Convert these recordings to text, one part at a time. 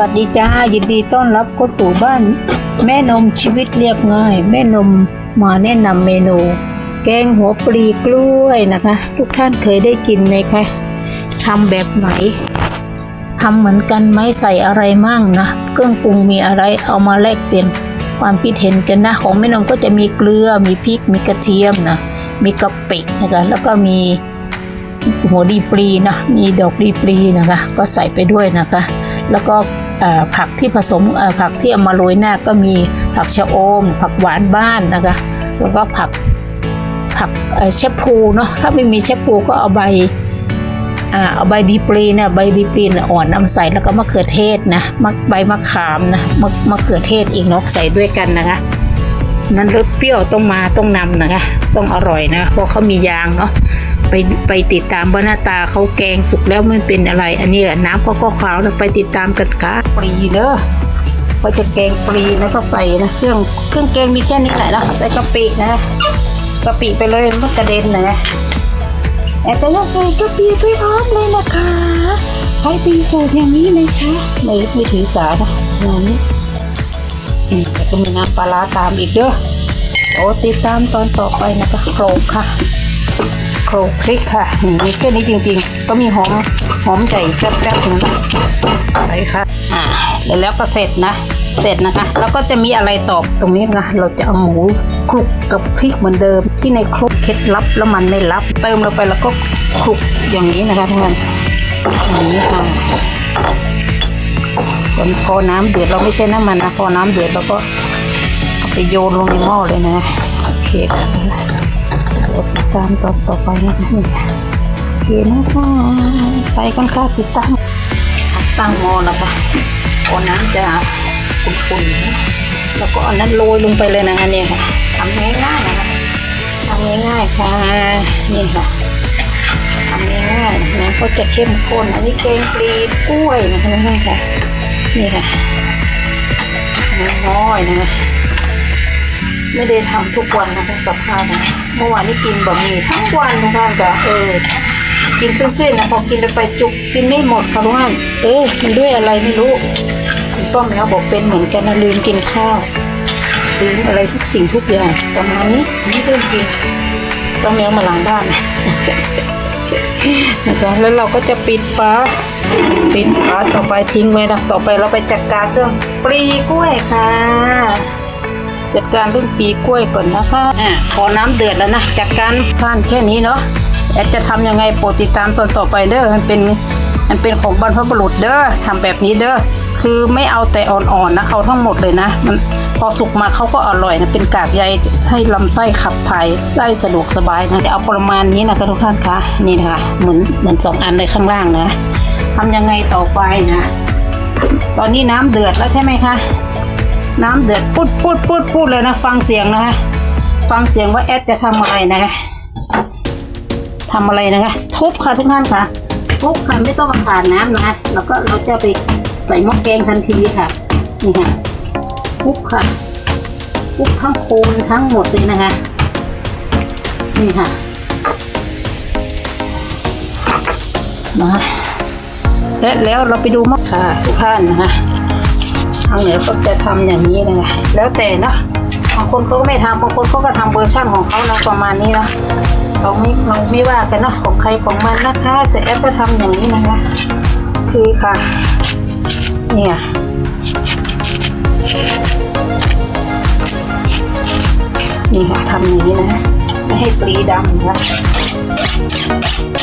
วัสดีจ้ายินดีต้อนรับเข้าสู่บ้าน แม่นมชีวิตเรียบง่าย แม่นมมาแนะนำเมนู แกงหัวปลีกล้วยนะคะ ทุกท่านเคยได้กินไหมคะทำแบบไหนทำเหมือนกันไหมใส่อะไรมั่งนะเครื่องปรุงมีอะไรเอามาแลกเปลี่ยนความคิดเห็นกันนะของแม่นมก็จะมีเกลือมีพริกมีกระเทียมนะมีกะปินะคะแล้วก็มีหัวดีปลีนะมีดอกดีปลีนะคะ ก็ใส่ไปด้วยนะคะ แล้วก็ ผักที่ผสมผักที่เอามาโรยหน้าก็มีผักชะอม ผักหวานบ้านนะคะแล้วก็ผักผักเอ่อแชะพูเนาะถ้าไม่มีแชะพูก็เอาใบเอาใบดีปลีเนี่ยใบดีปลีเนี่ยอ่อนเอามาใส่แล้วก็มะเขือเทศนะมะใบมะขามนะมะมะเขือเทศอีกเนาะใส่ด้วยกันนะคะนั้นรสเปรี้ยวต้องมาต้องนำนะคะต้องอร่อยนะเพราะเขามียางเนาะ ไปไปติดตามว่าหน้าตาเขาแกงสุกแล้วมันเป็นอะไร อันนี้น้ำเขาก็ขาวนะไปติดตามกันค่ะปลีเนอะก็จะแกงปลีแล้วก็ใส่นะเครื่องเครื่องแกงมีแค่นี้แหละนะใส่กะปินะกะปิไปเลยมันกระเด็นนะแอบแต่ละใส่กะปิไปพร้อมเลยนะคะใช้ปีสูตรอย่างนี้เลยค่ะไม่ไม่ถือสานะอย่างนี้แล้วก็มีน้ำปลาตามอีกเด้อโอ้ติดตามตอนต่อไปนะคะโครกค่ะ โครกพริกค่ะอืมมีแค่นี้จริงๆ ก็มีหอมหอมใหญ่แป๊บๆนะไปค่ะอ่าแล้วแล้วก็เสร็จนะ เสร็จนะคะ แล้วก็จะมีอะไรตอบตรงนี้นะเราจะเอาหมูคลุกกับพริกเหมือนเดิม ที่ในคลุกเคล็ดลับแล้วมันไม่ลับ เติมลงไปแล้วก็คลุกอย่างนี้นะคะทุกท่านอย่างนี้ค่ะส่วนพอน้ำเดือดเราไม่ใช่น้ำมันนะพอน้ำเดือดเราก็ไปโยนลงในหม้อเลยนะโอเคค่ะ ดติดตามตอนต่อไปนะคะโอเคนะคะไปกันค่ะติดตามตั้งหม้อนะคะพอน้ำจะขุ่นๆแล้วก็เอานั้นโรยลงไปเลยนะคะเนี่ยค่ะทำง่ายๆนะคะทำง่ายๆค่ะนี่ค่ะทำง่ายๆน้ำก็จะเข้มข้นอันนี้แกงปลีกล้วยนะคะง่ายๆค่ะนี่ค่ะน้อยๆนะคะ ไม่ได้ทำทุกวันนะคะกับข้าวนะเมื่อวานนี้กินบะหมี่ทั้งวันนะคะแต่เออกินเส้นๆนะพอกินไปจุกกินไม่หมดค่ะทุกท่านเอ๊ะมันด้วยอะไรไม่รู้คุณป้าแมวบอกเป็นเหมือนกันนะลืมกินข้าวลืมอะไรทุกสิ่งทุกอย่างประมาณนี้ไม่ลืมกินป้าแมวมาล้างบ้านนะคะแล้วเราก็จะปิดฝาปิดฝาต่อไปทิ้งไว้นะต่อไปเราไปจัดการเรื่องปลีกล้วยค่ะ จัดการเรื่องปลีกล้วยก่อนนะคะอ่าพอน้ำเดือดแล้วนะจัดการท่านแค่นี้เนาะแอดจะทำยังไงโปรดติดตามตอนต่อไปเด้อมันเป็นมันเป็นของบรรพบุรุษเด้อทำแบบนี้เด้อคือไม่เอาแต่อ่อนๆนะเอาทั้งหมดเลยนะมันพอสุกมาเขาก็อร่อยนะเป็นกากใยให้ลำไส้ขับถ่ายได้สะดวกสบายนะจะเอาประมาณนี้นะคะทุกท่านคะนี่นะคะเหมือนเหมือนสองอันเลยข้างล่างนะทำยังไงต่อไปนะ ตอนนี้น้ำเดือดแล้วใช่ไหมคะ น้ำเดือดปุดปุดปุดปุดเลยนะ ฟังเสียงนะคะ ฟังเสียงว่าแอดจะทำอะไรนะคะทำอะไรนะคะทุบค่ะทุกท่านค่ะทุบค่ะไม่ต้องผ่านน้ำนะคะแล้วก็เราจะไปใส่หม้อแกงทันทีค่ะนี่ค่ะทุบค่ะทุบทั้งโคนทั้งหมดเลยนะคะนี่ค่ะนะและแล้วเราไปดูม้อค่ะทุกท่านนะคะ ทางเหนือก็จะทำอย่างนี้นะคะแล้วแต่นะบางคนเขาก็ไม่ทำบางคนเขาก็ทำเวอร์ชั่นของเขานะประมาณนี้นะเราไม่เราไม่ว่ากันนะของใครของมันนะคะ แต่แอปก็ทำอย่างนี้นะคะ คือค่ะ เนี่ยนี่ค่ะทำอย่างนี้นะไม่ให้ปลีดำนะ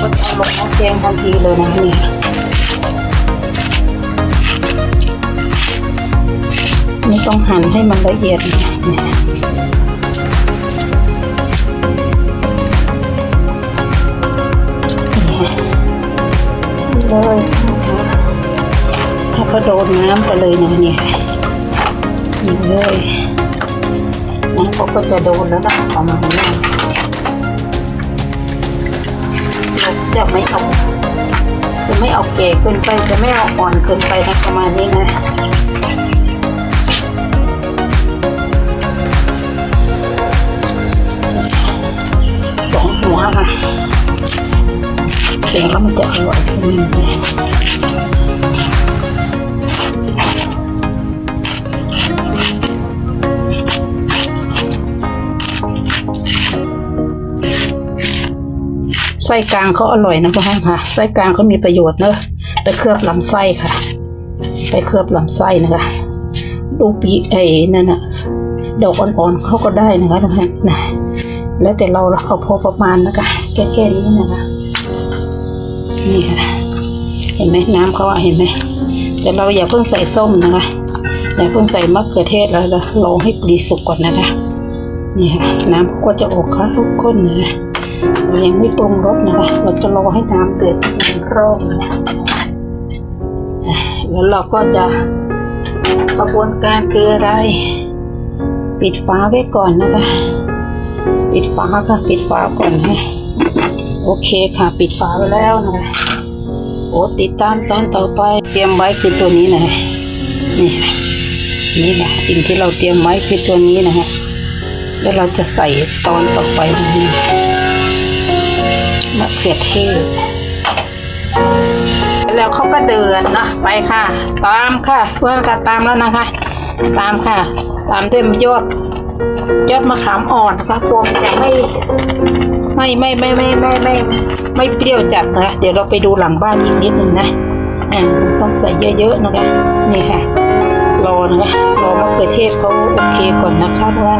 ก็จะลงหม้อแกงทันทีเลยนะนี่ไม่ต้องหั่นให้มันละเอียดนะเนี่ยเลยนะคะถ้าเขาโดนน้ำไปเลยนะเนี่ยนี่เลยน้ำเขาก็จะโดนแล้วนะประมาณนี้จะไม่เอาจะไม่เอาแก่เกินไปจะไม่เอาอ่อนเกินไปนะประมาณนี้นะ งแล้วมันจะอร่อยขึ้นไส้กลางเขาอร่อยนะพ่อแม่ค่ะไส้กลางเขามีประโยชน์เนอะไปเคลือบลำไส้ค่ะ ไปเคลือบลำไส้นะคะลูกปีไอ้นั่นอะดอกอ่อนๆเขาก็ได้นะคะทุกท่านนะแล้วแต่เราเราเอาพอประมาณนะคะแค่แค่นี้นะคะ นี่ค่ะเห็นไหมน้ำเขาอะเห็นไหมแต่เราอย่าเพิ่งใส่ส้มนะคะอย่าเพิ่งใส่มะเขือเทศแล้วเรารอให้ปลีสุกก่อนนะคะนี่ค่ะน้ำก็จะออกค่ะทุกคนนะเรายังไม่ปรุงรสนะคะเราจะรอให้น้ำเดือดหนึ่งรอบนะคะอะแล้วเราก็จะกระบวนการคืออะไร ปิดฝาไว้ก่อนนะคะ ปิดฝาค่ะ ปิดฝาก่อนนะ โอเคค่ะปิดฝาไว้แล้วนะคะโอ้ติดตามตอนต่อไปเตรียมไว้คือตัวนี้นะนี่ค่ะนี่แหละสิ่งที่เราเตรียมไว้คือตัวนี้นะฮะแล้วเราจะใส่ตอนต่อไปนี่มะเขือเทศแล้วเขาก็เดินนะไปค่ะ ตามค่ะเพื่อนกันตามแล้วนะคะ ตามค่ะ ตามเต็มยอดยอดมะขามอ่อนนะคะกลัวจะไม่ ไม่ไม่ไม่ไม่ไม่ไม่ไม่เปรี้ยวจัดนะเดี๋ยวเราไปดูหลังบ้านอีกนิดหนึ่งนะอ่าต้องใส่เยอะๆนะคะนี่ค่ะรอนะคะรอมะเขือเทศเขาโอเคก่อนนะคะเพราะว่า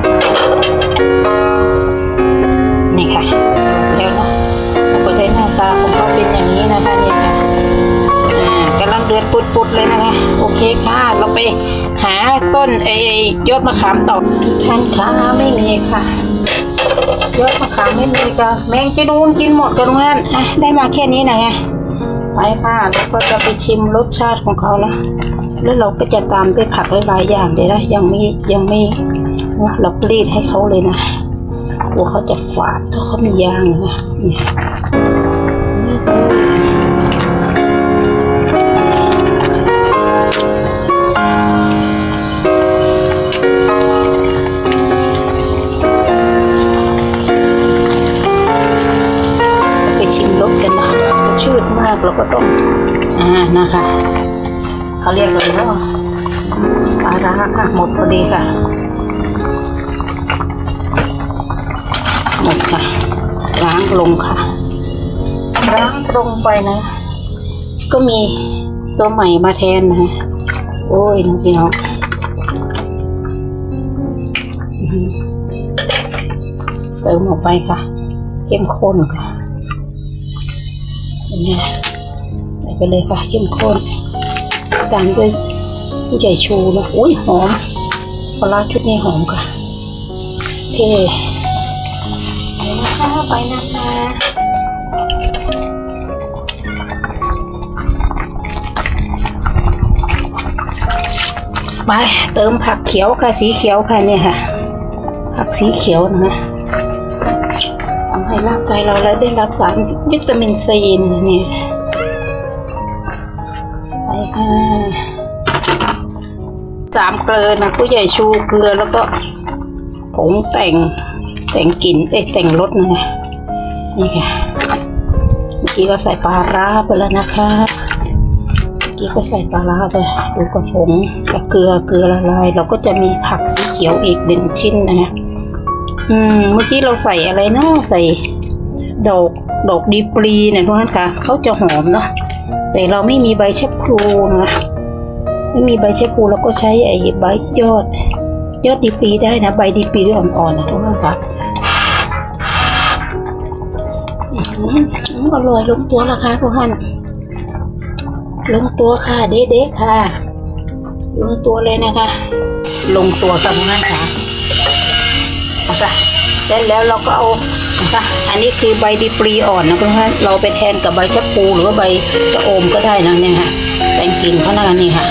นี่ค่ะแล้วนะเราก็ได้หน้าตาของเขาเป็นอย่างนี้นะคะนี่ค่ะอ่ากำลังเดือดปุดๆเลยนะคะ โอเคค่ะเราไปหาต้นไอ้ยอดมะขามต่อท่านขาไม่มีค่ะ เยอะมะขามไม่มีก็แมงจีนูนกินหมดกันทุกท่านอะได้มาแค่นี้นะไงไปค่ะแล้วก็จะไปชิมรสชาติของเขานะแล้วเราก็จะตามด้วยผักหลายๆอย่างเลยนะยังไม่ยังไม่เรารีดให้เขาเลยนะกลัวเขาจะฝาดถ้าเขามียางนะนี่ยากเราก็ต้องอ่านะคะเขาเรียกอะไรนะปลาร้าค่ะหมดพอดีค่ะ หมดค่ะ ล้างลงค่ะ ล้างลงไปนะ ก็มีตัวใหม่มาแทนนะโอ้ยน้องพี่น้องอื้อหือเติมออกไปค่ะ เข้มข้นค่ะอันนี้ใส่ ไปเลยค่ะเข้มข้นตามด้วยผู้ใหญ่ชูนะอุ้ยหอมปลาชุดนี้หอมค่ะโอเคไปนะคะไปนะคะไปเติมผักเขียวค่ะสีเขียวค่ะเนี่ยค่ะ ผักสีเขียวนะคะทำให้ร่างกายเราได้รับสารวิตามินซีนเนี่ย สามเกลือนะผู้ใหญ่ชูเกลือแล้วก็ผงแต่งแต่งกลิ่นเอ้แต่งรสนะนี่ค่ะเมื่อกี้ก็ใส่ปลาร้าไปแล้วนะคะเมื่อกี้ก็ใส่ปลาร้าไปดูกับผงกับเกลือเกลือละลายเราก็จะมีผักสีเขียวอีกหนึ่งชิ้นนะฮะอืมเมื่อกี้เราใส่อะไรเนาะใส่ดอกดอกดีปรีเนี่ยทุกท่านค่ะเขาจะหอมเนาะ แต่เราไม่มีใบชะพลูนะไม่มีใบชะพลูเราก็ใช้ไอ้ใบยอด ยอดดีปรีได้นะ ใบดีปรีอ่อนๆนะทุกท่านค่ะอื้อหืออร่อยลงตัวแล้วค่ะทุกท่านลงตัวค่ะเด๊ะๆค่ะ ลงตัวเลยนะคะ ลงตัวค่ะทุกท่านค่ะนะคะแล้วแล้วเราก็เอา นะคะอันนี้คือใบดีปรีอ่อนนะคุณท่านเราไปแทนกับใบชะพูหรือว่าใบชะโอมก็ได้นะเนี่ยค่ะแต่งกลิ่นเขานะนี่ค่ะ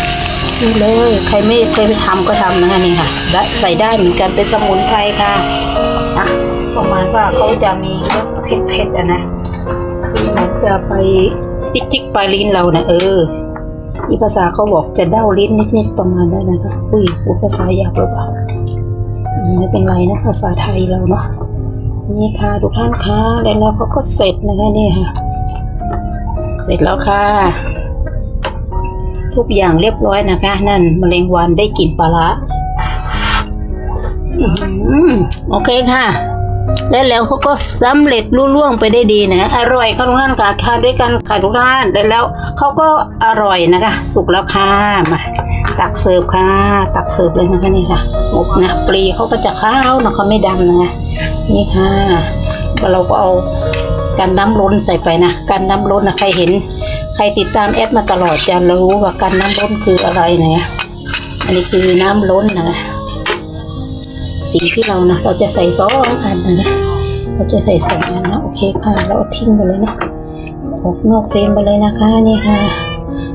นี่เลยใครไม่เคยไปทำก็ทำนะคะนี่ค่ะได้ใส่ได้เหมือนกันเป็นสมุนไพรค่ะนะประมาณว่าเขาจะมีรสเผ็ดๆอะนะคือมันจะไปจิกๆปลายลิ้นเรานะเออนี่ภาษาเขาบอกจะเด้าลิ้นนิดๆประมาณนั้นนะคะอุ้ยพูดภาษาหยาบหรือเปล่าอืมไม่เป็นไรนะภาษาไทยเราเนาะ นี่ค่ะทุกท่านค่ะแล้วเราก็เสร็จนะคะนี่ค่ะ เสร็จแล้วค่ะ ทุกอย่างเรียบร้อยนะคะ นั่นมะเร็งวันได้กลิ่นปลาร้าโอเคค่ะ และแล้วเขาก็สำเร็จรุ่ล่วงไปได้ดีนะอร่อยค่ะทุกท่านค่ะทานด้วยกันค่ะทุกท่านและแล้วเขาก็อร่อยนะคะ สุกแล้วค่ะมาตักเสิร์ฟค่ะ ตักเสิร์ฟเลยนะคะนี่ค่ะหมกนะปลีเขาก็จะขาวนะเขาไม่ดำนะคะนี่ค่ะเราก็เอากันน้ำล้นใส่ไปนะกันน้ำล้นนะใครเห็น ใครติดตามแอดมาตลอดจะรู้ว่ากันน้ำล้นคืออะไรนะอันนี้คือน้ำล้นนะ สิ่งที่เรานะ เราจะใส่สองอันนะเราจะใส่สองอันนะโอเคค่ะ เราทิ้งไปเลยนะออกนอกเฟรมไปเลยนะคะนี่ค่ะ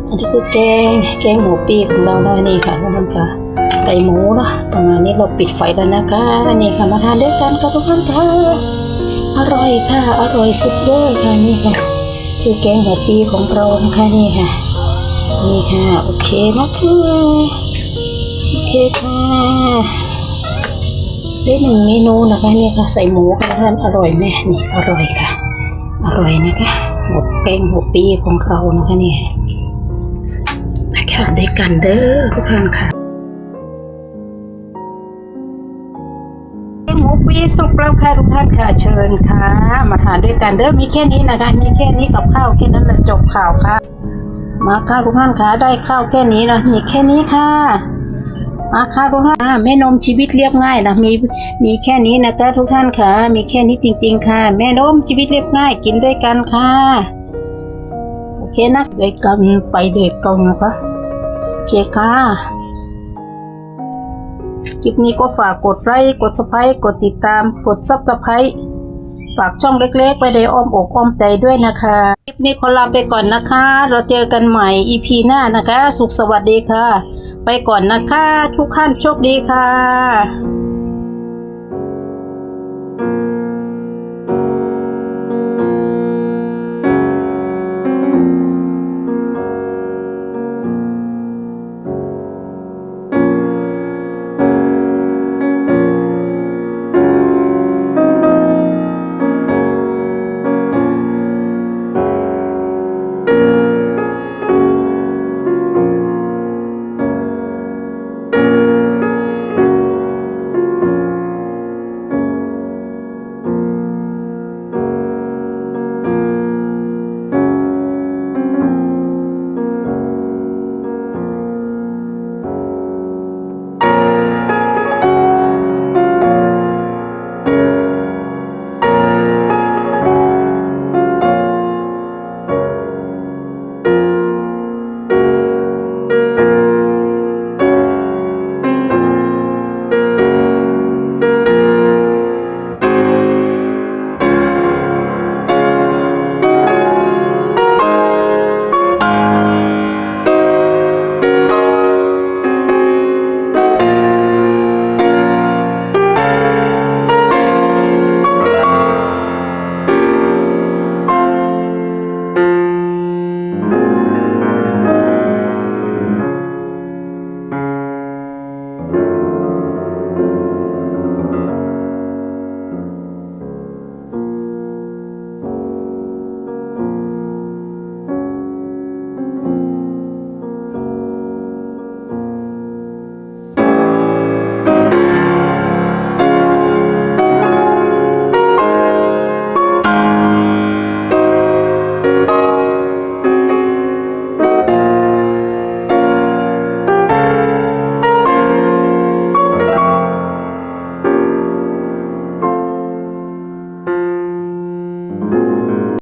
อันนี้คือแกงแกงหมูปีของเรานะนี่ค่ะทุกท่านค่ะใส่หมูนะประมาณนี้เราปิดไฟแล้วนะคะนี่ค่ะมาทานด้วยกันค่ะทุกท่านค่ะอร่อยค่ะ อร่อยสุดยอดค่ะนี่ค่ะ คือแกงหัวปีของเรานะคะนี่ค่ะ นี่ค่ะ โอเคนะคะโอเคค่ะ ได้หนึ่งเมนูนะคะเนี่ยค่ะใส่หมูกันท่านอร่อยไหมนี่อร่อยค่ะ อร่อยนะคะหมดแกงหัวปีของเรานะคะเนี่ยมาทานด้วยกันเด้อทุกท่านค่ะหมูปีสุกแล้วค่ะทุกท่านค่ะเชิญค่ะ มาทานด้วยกันเด้อมีแค่นี้นะคะมีแค่นี้กับข้าวแค่นั้นแหละจบข่าวค่ะ มาค่ะทุกท่านค่ะได้ข้าวแค่นี้นะมีแค่นี้ค่ะ มาค่ะทุกท่านแม่นมชีวิตเรียบง่ายนะมีมีแค่นี้นะคะทุกท่านค่ะ มีแค่นี้จริง ๆ ค่ะ แม่นมชีวิตเรียบง่ายกินด้วยกันค่ะโอเคนะเด้วยกันไปเด็กกันนะคะโอเคค่ะคลิปนี้ก็ฝากกดไลค์กดสไครต์กดติดตาม กดซับสไครต์ฝากช่องเล็กๆ ไปในอ้อมอกอ้อมใจด้วยนะคะ คลิปนี้ขอลาไปก่อนนะคะ เราเจอกันใหม่ EP หน้านะคะ สุขสวัสดีค่ะ ไปก่อนนะคะ ทุกท่านโชคดีค่ะ